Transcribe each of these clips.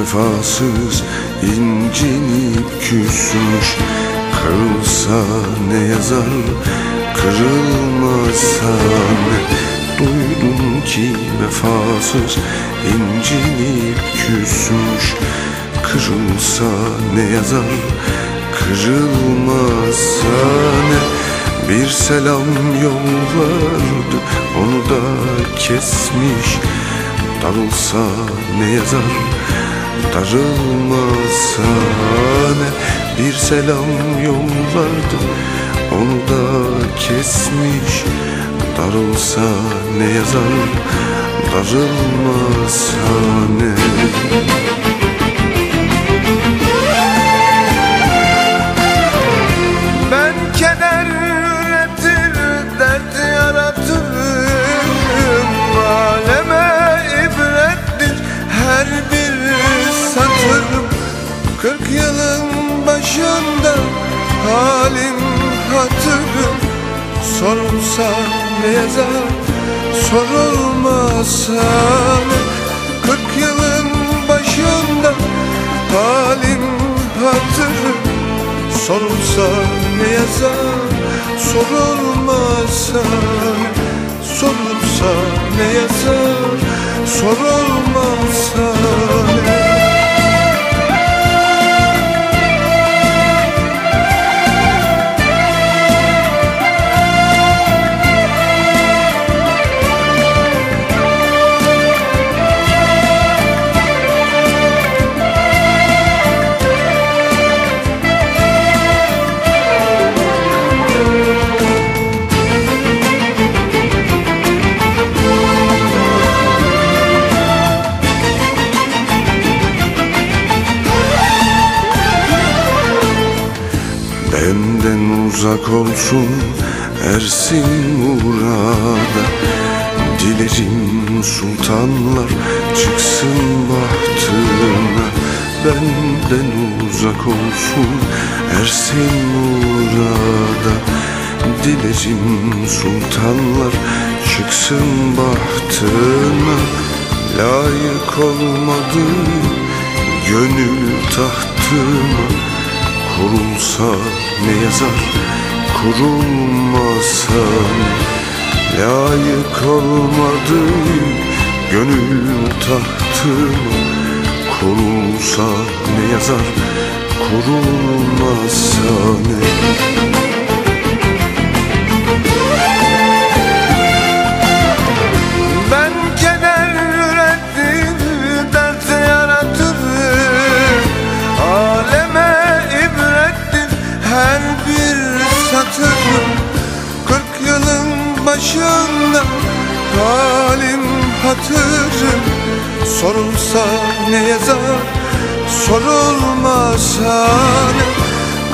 vefasız incinip küsmüş. Kırılsa ne yazar kırılmasa ne? Duydum ki vefasız incinip küsmüş. Kırılsa ne yazar kırılmasa ne? Bir selam yollardı onu da kesmiş. Darılsa ne yazar darılmasa ne Bir selam yollardı onu da kesmiş. Darılsa ne yazar darılmasa ne Kırk yılın başında halim hatırım Sorulsa ne yazar, sorulmasa ne? Kırk yılın başında halim hatırım Sorulsa ne yazar Sorulmasa Sorulsa ne yazar Sorulmasa uzak olsun Ersin murada. Dilerim sultanlar çıksın bahtına. Benden uzak olsun Ersin murada. Dilerim sultanlar çıksın bahtına. Layık olmadı gönül tahtıma Kurulsa ne yazar? Kurulmasa Layık olmadı. Gönül tahtıma Kurulsa ne yazar? Kurulmasa ne satırım Kırk yılın başında halim hatırım. Sorulsa ne yazar, sorulmasa ne?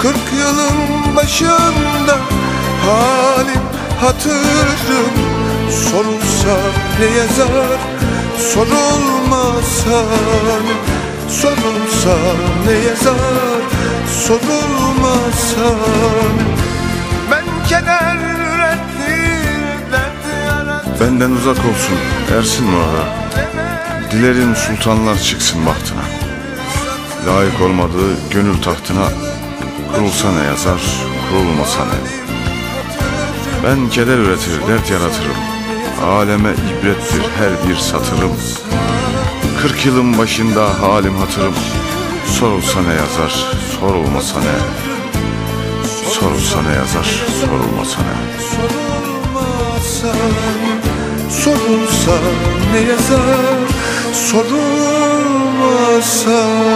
Kırk yılın başında halim hatırım. Sorulsa ne yazar Sorulmasa ne? Sorulsa ne yazar Sorulmasa ne keder yarattım Benden uzak olsun Ersin Murat'a Dilerim sultanlar çıksın bahtına. Layık olmadığı gönül tahtına Kurulsa ne yazar kurulmasa ne? Ben keder üretir dert yaratırım. Aleme ibrettir her bir satırım. Kırk yılın başında halim hatırım. Sorulsa ne yazar sorulmasa ne Sorulsa ne yazar sorulmasa ne? Sorulmasa Sorulsa ne yazar? Sorulmasa. ne